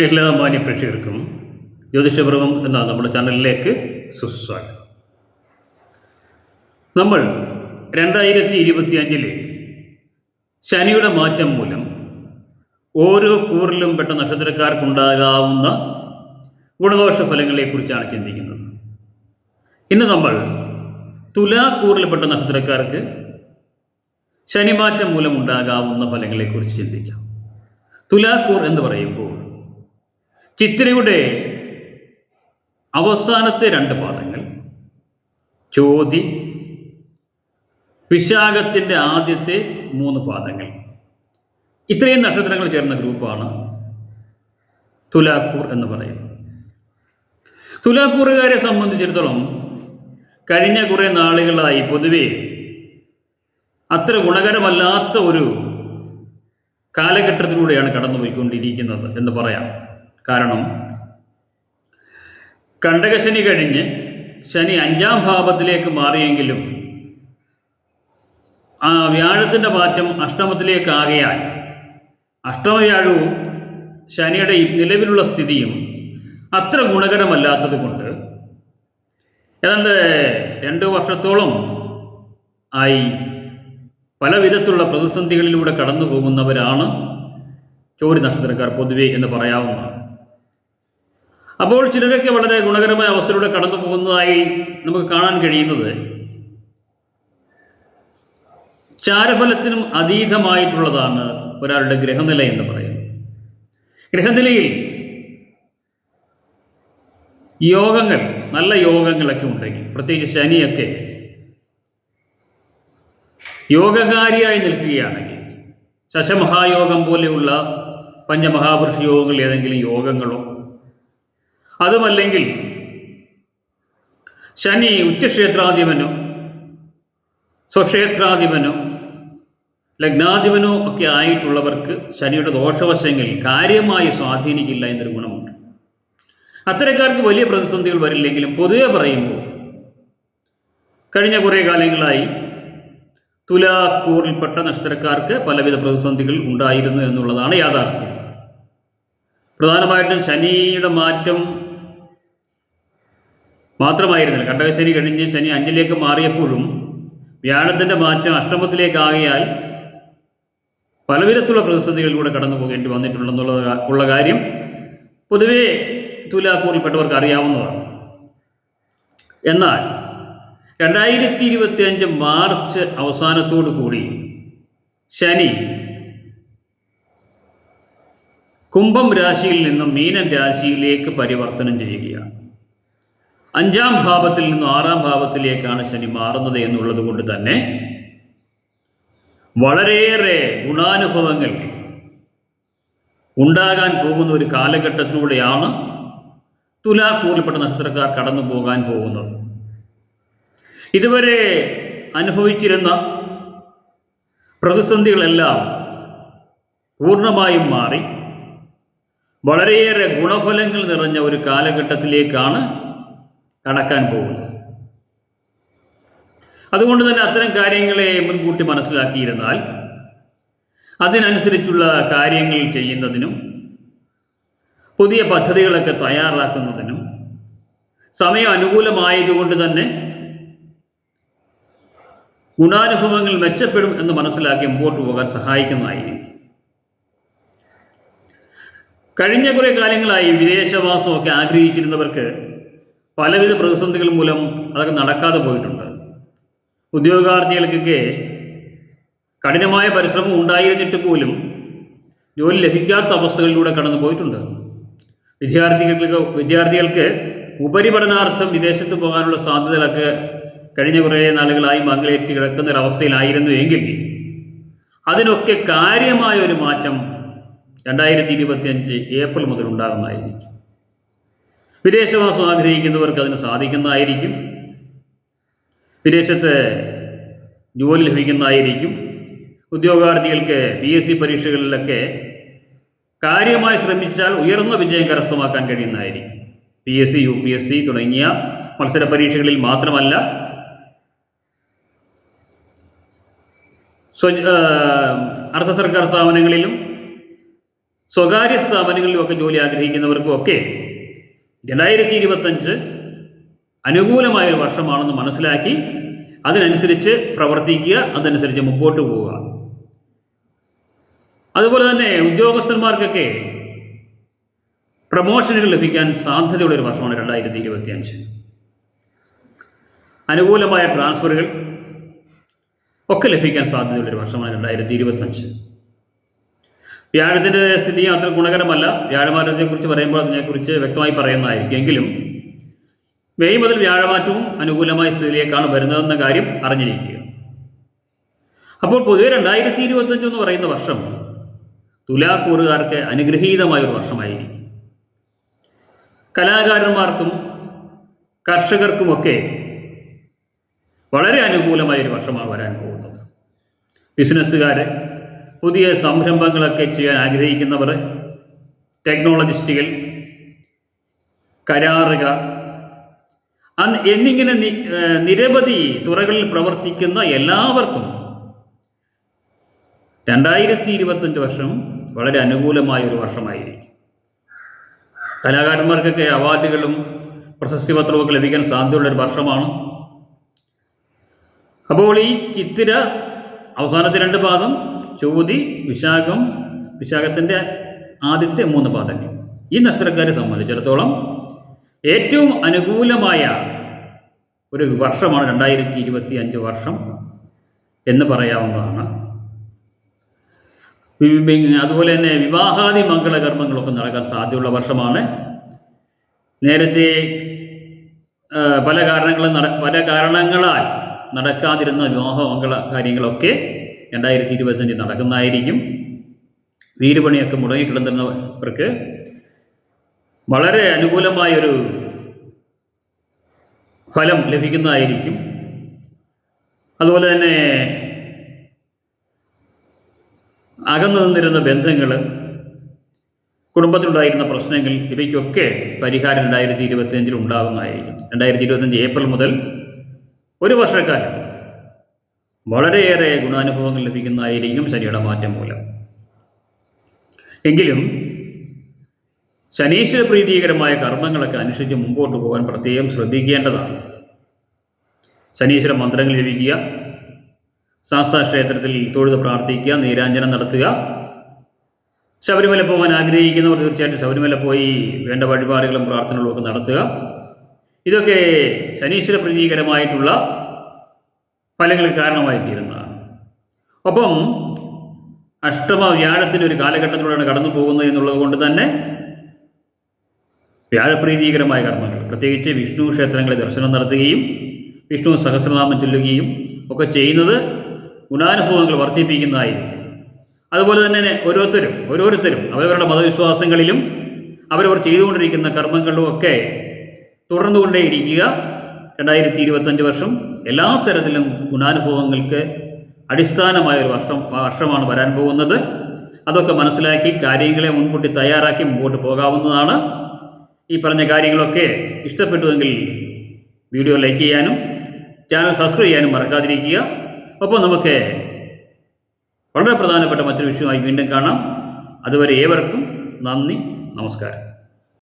എല്ലാ മാന്യ പ്രേക്ഷകർക്കും ജ്യോതിഷപർവം എന്ന നമ്മുടെ ചാനലിലേക്ക് സുസ്വാഗതം. നമ്മൾ രണ്ടായിരത്തി ഇരുപത്തി അഞ്ചിലെ ശനിയുടെ മാറ്റം മൂലം ഓരോ കൂറിലും പെട്ട നക്ഷത്രക്കാർക്കുണ്ടാകാവുന്ന ഗുണദോഷ ഫലങ്ങളെക്കുറിച്ചാണ് ചിന്തിക്കുന്നത്. ഇന്ന് നമ്മൾ തുലാക്കൂറിൽപ്പെട്ട നക്ഷത്രക്കാർക്ക് ശനിമാറ്റം മൂലം ഉണ്ടാകാവുന്ന ഫലങ്ങളെക്കുറിച്ച് ചിന്തിക്കാം. തുലാക്കൂർ എന്ന് പറയുമ്പോൾ ചിത്രയുടെ അവസാനത്തെ രണ്ട് പാദങ്ങൾ ചോതി വിശാഖത്തിന്റെ ആദ്യത്തെ മൂന്ന് പാദങ്ങൾ. ഇത്രയും നക്ഷത്രങ്ങൾ ചേർന്ന ഗ്രൂപ്പാണ് തുലാക്കൂർ എന്ന് പറയുന്നത്. തുലാക്കൂറുകാരെ സംബന്ധിച്ചിടത്തോളം കഴിഞ്ഞ കുറേ നാളുകളായി പൊതുവെ അത്ര ഗുണകരമല്ലാത്ത ഒരു കാലഘട്ടത്തിലൂടെയാണ് കടന്നുപോയിക്കൊണ്ടിരിക്കുന്നത് എന്ന് പറയാം. കാരണം കണ്ടകശനി കഴിഞ്ഞ് ശനി അഞ്ചാം ഭാവത്തിലേക്ക് മാറിയെങ്കിലും ആ വ്യാഴത്തിന്റെ മാറ്റം അഷ്ടമത്തിലേക്കാകയാൽ അഷ്ടമവ്യാഴവും ശനിയുടെ നിലവിലുള്ള സ്ഥിതിയും അത്ര ഗുണകരമല്ലാത്തത് കൊണ്ട് ഏതാണ്ട് രണ്ട് വർഷത്തോളം ആയി പല വിധത്തിലുള്ള പ്രതിസന്ധികളിലൂടെ കടന്നു പോകുന്നവരാണ് ചോരി നക്ഷത്രക്കാർ പൊതുവെ എന്ന് പറയാവുന്നതാണ്. അപ്പോൾ ചിലരൊക്കെ വളരെ ഗുണകരമായ അവസ്ഥയിലൂടെ കടന്നു പോകുന്നതായി നമുക്ക് കാണാൻ കഴിയുന്നത്. ചാരഫലത്തിനും അതീതമായിട്ടുള്ളതാണ് ഒരാളുടെ ഗ്രഹനില എന്ന് പറയുന്നത്. ഗ്രഹനിലയിൽ യോഗങ്ങൾ നല്ല യോഗങ്ങളൊക്കെ ഉണ്ടെങ്കിൽ പ്രത്യേകിച്ച് ശനിയൊക്കെ യോഗകാരിയായി നിൽക്കുകയാണെങ്കിൽ ശശമഹായോഗം പോലെയുള്ള പഞ്ചമഹാപുരുഷ യോഗങ്ങൾ ഏതെങ്കിലും യോഗങ്ങളോ അതുമല്ലെങ്കിൽ ശനി ഉച്ചക്ഷേത്രാധിപനോ സ്വക്ഷേത്രാധിപനോ ലഗ്നാധിപനോ ഒക്കെ ആയിട്ടുള്ളവർക്ക് ശനിയുടെ ദോഷവശങ്ങൾ കാര്യമായി സ്വാധീനിക്കില്ല എന്നൊരു ഗുണമുണ്ട്. അത്തരക്കാർക്ക് വലിയ പ്രതിസന്ധികൾ വരില്ലെങ്കിലും പൊതുവെ പറയുമ്പോൾ കഴിഞ്ഞ കുറേ കാലങ്ങളായി തുലാക്കൂറിൽപ്പെട്ട നക്ഷത്രക്കാർക്ക് പലവിധ പ്രതിസന്ധികൾ ഉണ്ടായിരുന്നു എന്നുള്ളതാണ് യാഥാർത്ഥ്യം. പ്രധാനമായിട്ടും ശനിയുടെ മാറ്റം മാത്രമായിരുന്നില്ല. കണ്ടകശനി കഴിഞ്ഞ് ശനി അഞ്ചിലേക്ക് മാറിയപ്പോഴും വ്യാഴത്തിന്റെ മാറ്റം അഷ്ടമത്തിലേക്കാകിയാൽ പലവിധത്തിലുള്ള പ്രതിസന്ധികളിലൂടെ കടന്നു പോകേണ്ടി വന്നിട്ടുണ്ടെന്നുള്ള ഉള്ള കാര്യം പൊതുവേ തുലാക്കൂറിൽപ്പെട്ടവർക്ക് അറിയാവുന്നതാണ്. എന്നാൽ രണ്ടായിരത്തി ഇരുപത്തി അഞ്ച് മാർച്ച് അവസാനത്തോടു കൂടി ശനി കുംഭം രാശിയിൽ നിന്നും മീനൻ രാശിയിലേക്ക് പരിവർത്തനം ചെയ്യുകയാണ്. അഞ്ചാം ഭാവത്തിൽ നിന്നും ആറാം ഭാവത്തിലേക്കാണ് ശനി മാറുന്നത് എന്നുള്ളത് കൊണ്ട് തന്നെ വളരെയേറെ ഗുണാനുഭവങ്ങൾ ഉണ്ടാകാൻ പോകുന്ന ഒരു കാലഘട്ടത്തിലൂടെയാണ് തുലാക്കൂറിൽപ്പെട്ട നക്ഷത്രക്കാർ കടന്നു പോകാൻ പോകുന്നത്. ഇതുവരെ അനുഭവിച്ചിരുന്ന പ്രതിസന്ധികളെല്ലാം പൂർണമായും മാറി. വളരെയേറെ ഗുണഫലങ്ങൾ നിറഞ്ഞ ഒരു കാലഘട്ടത്തിലേക്കാണ് കടക്കാൻ പോകുന്നത്. അതുകൊണ്ട് തന്നെ അത്തരം കാര്യങ്ങളെ മുൻകൂട്ടി മനസ്സിലാക്കിയിരുന്നാൽ അതിനനുസരിച്ചുള്ള കാര്യങ്ങൾ ചെയ്യുന്നതിനും പുതിയ പദ്ധതികളൊക്കെ തയ്യാറാക്കുന്നതിനും സമയം അനുകൂലമായതുകൊണ്ട് തന്നെ ഗുണാനുഭവങ്ങൾ മെച്ചപ്പെടും എന്ന് മനസ്സിലാക്കി മുമ്പോട്ട് പോകാൻ സഹായിക്കുന്നതായിരിക്കും. കഴിഞ്ഞ കുറേ കാലങ്ങളായി വിദേശവാസമൊക്കെ ആഗ്രഹിച്ചിരുന്നവർക്ക് പലവിധ പ്രതിസന്ധികൾ മൂലം അതൊക്കെ നടക്കാതെ പോയിട്ടുണ്ട്. ഉദ്യോഗാർത്ഥികൾക്കൊക്കെ കഠിനമായ പരിശ്രമം ഉണ്ടായിരുന്നിട്ട് പോലും ജോലി ലഭിക്കാത്ത അവസ്ഥകളിലൂടെ കടന്നു പോയിട്ടുണ്ട്. വിദ്യാർത്ഥികൾക്ക് വിദ്യാർത്ഥികൾക്ക് ഉപരിപഠനാർത്ഥം വിദേശത്ത് പോകാനുള്ള സാധ്യതകളൊക്കെ കഴിഞ്ഞ കുറേ നാളുകളായി മംഗലേറ്റി കിടക്കുന്ന ഒരവസ്ഥയിലായിരുന്നു എങ്കിൽ അതിനൊക്കെ കാര്യമായ ഒരു മാറ്റം രണ്ടായിരത്തി ഇരുപത്തിയഞ്ച് ഏപ്രിൽ മുതൽ ഉണ്ടാകുന്നതായിരിക്കും. വിദേശവാസം ആഗ്രഹിക്കുന്നവർക്ക് അതിന് സാധിക്കുന്നതായിരിക്കും. വിദേശത്ത് ജോലി ലഭിക്കുന്നതായിരിക്കും. ഉദ്യോഗാർത്ഥികൾക്ക് പി എസ് സി പരീക്ഷകളിലൊക്കെ കാര്യമായി ശ്രമിച്ചാൽ ഉയർന്ന വിജയം കരസ്ഥമാക്കാൻ കഴിയുന്നതായിരിക്കും. P S C U P S C തുടങ്ങിയ മത്സര പരീക്ഷകളിൽ മാത്രമല്ല അർദ്ധ സർക്കാർ സ്ഥാപനങ്ങളിലും സ്വകാര്യ സ്ഥാപനങ്ങളിലും ഒക്കെ ജോലി ആഗ്രഹിക്കുന്നവർക്കും ഒക്കെ രണ്ടായിരത്തി ഇരുപത്തഞ്ച് അനുകൂലമായ ഒരു വർഷമാണെന്ന് മനസ്സിലാക്കി അതിനനുസരിച്ച് പ്രവർത്തിക്കുക അതനുസരിച്ച് മുമ്പോട്ട് പോവുക. അതുപോലെ തന്നെ ഉദ്യോഗസ്ഥന്മാർക്കൊക്കെ പ്രമോഷനുകൾ ലഭിക്കാൻ സാധ്യതയുള്ള ഒരു വർഷമാണ് രണ്ടായിരത്തി ഇരുപത്തി അഞ്ച് അനുകൂലമായ ട്രാൻസ്ഫറുകൾ ഒക്കെ ലഭിക്കാൻ സാധ്യതയുള്ള ഒരു വർഷമാണ് രണ്ടായിരത്തി ഇരുപത്തഞ്ച് വ്യാഴത്തിന്റെ സ്ഥിതി അത്ര ഗുണകരമല്ല. വ്യാഴമാറ്റത്തെക്കുറിച്ച് പറയുമ്പോൾ അതിനെക്കുറിച്ച് വ്യക്തമായി പറയുന്നതായിരിക്കും. എങ്കിലും മെയ് മുതൽ വ്യാഴമാറ്റവും അനുകൂലമായ സ്ഥിതിയിലേക്കാണ് വരുന്നതെന്ന കാര്യം അറിഞ്ഞിരിക്കുക. അപ്പോൾ പൊതുവെ രണ്ടായിരത്തി ഇരുപത്തഞ്ച് എന്ന് പറയുന്ന വർഷം തുലാക്കൂറുകാർക്ക് അനുഗ്രഹീതമായ ഒരു വർഷമായിരിക്കും. കലാകാരന്മാർക്കും കർഷകർക്കുമൊക്കെ വളരെ അനുകൂലമായ ഒരു വർഷമാണ് വരാൻ പോകുന്നത്. ബിസിനസ്സുകാർ പുതിയ സംരംഭങ്ങളൊക്കെ ചെയ്യാൻ ആഗ്രഹിക്കുന്നവർ ടെക്നോളജിസ്റ്റുകൾ കരാറുകാർ എന്നിങ്ങനെ നിരവധി തുറകളിൽ പ്രവർത്തിക്കുന്ന എല്ലാവർക്കും രണ്ടായിരത്തി ഇരുപത്തഞ്ച് വർഷം വളരെ അനുകൂലമായ ഒരു വർഷമായിരിക്കും. കലാകാരന്മാർക്കൊക്കെ അവാർഡുകളും പ്രശസ്തി പത്രവും ലഭിക്കാൻ സാധ്യതയുള്ള ഒരു വർഷമാണ്. അപ്പോൾ ഈ ചിത്തിര അവസാനത്തെ രണ്ട് പാദം ചോതി വിശാഖം വിശാഖത്തിന്റെ ആദ്യത്തെ മൂന്ന് പാദങ്ങൾ ഈ നക്ഷത്രക്കാരെ സംബന്ധിച്ചിടത്തോളം ഏറ്റവും അനുകൂലമായ ഒരു വർഷമാണ് രണ്ടായിരത്തി ഇരുപത്തി അഞ്ച് വർഷം എന്ന് പറയാവുന്നതാണ്. അതുപോലെ തന്നെ വിവാഹാദി മംഗളകർമ്മങ്ങളൊക്കെ നടക്കാൻ സാധ്യതയുള്ള വർഷമാണ്. നേരത്തെ പല കാരണങ്ങളും പല കാരണങ്ങളാൽ നടക്കാതിരുന്ന വിവാഹ മംഗള കാര്യങ്ങളൊക്കെ രണ്ടായിരത്തി ഇരുപത്തഞ്ചിൽ നടക്കുന്നതായിരിക്കും. വീടുപണിയൊക്കെ മുടങ്ങിക്കിടന്നിരുന്നവർക്ക് വളരെ അനുകൂലമായൊരു ഫലം ലഭിക്കുന്നതായിരിക്കും. അതുപോലെ തന്നെ അകന്നു നിന്നിരുന്ന ബന്ധങ്ങൾ കുടുംബത്തിലുണ്ടായിരുന്ന പ്രശ്നങ്ങൾ ഇവയ്ക്കൊക്കെ പരിഹാരം രണ്ടായിരത്തി ഇരുപത്തിയഞ്ചിൽ ഉണ്ടാകുന്നതായിരിക്കും രണ്ടായിരത്തി ഇരുപത്തിയഞ്ച് ഏപ്രിൽ മുതൽ ഒരു വർഷക്കാലം വളരെയേറെ ഗുണാനുഭവങ്ങൾ ലഭിക്കുന്നതായിരിക്കും ശനിയുടെ മാറ്റം മൂലം. എങ്കിലും ശനീശ്വര പ്രീതികരമായ കർമ്മങ്ങളൊക്കെ അനുസരിച്ച് മുമ്പോട്ട് പോകാൻ പ്രത്യേകം ശ്രദ്ധിക്കേണ്ടതാണ്. ശനീശ്വര മന്ത്രങ്ങൾ ലഭിക്കുക ശാസ്താ ക്ഷേത്രത്തിൽ തൊഴുത് പ്രാർത്ഥിക്കുക നീരാഞ്ജനം നടത്തുക. ശബരിമല പോകാൻ ആഗ്രഹിക്കുന്നവർ തീർച്ചയായിട്ടും ശബരിമല പോയി വേണ്ട വഴിപാടുകളും പ്രാർത്ഥനകളും ഒക്കെ നടത്തുക. ഇതൊക്കെ ശനീശ്വര പ്രീതികരമായിട്ടുള്ള ഫലങ്ങൾക്ക് കാരണമായി തീരുന്നതാണ് ഒപ്പം അഷ്ടമ വ്യാഴത്തിന്റെ ഒരു കാലഘട്ടത്തിലൂടെയാണ് കടന്നു പോകുന്നത് എന്നുള്ളത് കൊണ്ട് തന്നെ വ്യാഴപ്രീതികരമായ കർമ്മങ്ങൾ. പ്രത്യേകിച്ച് വിഷ്ണു ക്ഷേത്രങ്ങളിൽ ദർശനം നടത്തുകയും വിഷ്ണു സഹസ്രനാമം ചൊല്ലുകയും ഒക്കെ ചെയ്യുന്നത് ഗുണാനുഭവങ്ങൾ വർദ്ധിപ്പിക്കുന്നതായിരിക്കും. അതുപോലെ തന്നെ ഓരോരുത്തരും ഓരോരുത്തരും അവരവരുടെ മതവിശ്വാസങ്ങളിലും അവരവർ ചെയ്തുകൊണ്ടിരിക്കുന്ന കർമ്മങ്ങളിലും ഒക്കെ തുടർന്നുകൊണ്ടേയിരിക്കുക. രണ്ടായിരത്തി ഇരുപത്തഞ്ച് വർഷം എല്ലാ തരത്തിലും ഗുണാനുഭവങ്ങൾക്ക് അടിസ്ഥാനമായ ഒരു വർഷം വർഷമാണ് വരാൻ പോകുന്നത്. അതൊക്കെ മനസ്സിലാക്കി കാര്യങ്ങളെ മുൻകൂട്ടി തയ്യാറാക്കി മുമ്പോട്ട് പോകാവുന്നതാണ്. ഈ പറഞ്ഞ കാര്യങ്ങളൊക്കെ ഇഷ്ടപ്പെട്ടുവെങ്കിൽ വീഡിയോ ലൈക്ക് ചെയ്യാനും ചാനൽ സബ്സ്ക്രൈബ് ചെയ്യാനും മറക്കാതിരിക്കുക. ഒപ്പം നമുക്ക് വളരെ പ്രധാനപ്പെട്ട മറ്റൊരു വിഷയമായി വീണ്ടും കാണാം. അതുവരെ ഏവർക്കും നന്ദി നമസ്കാരം.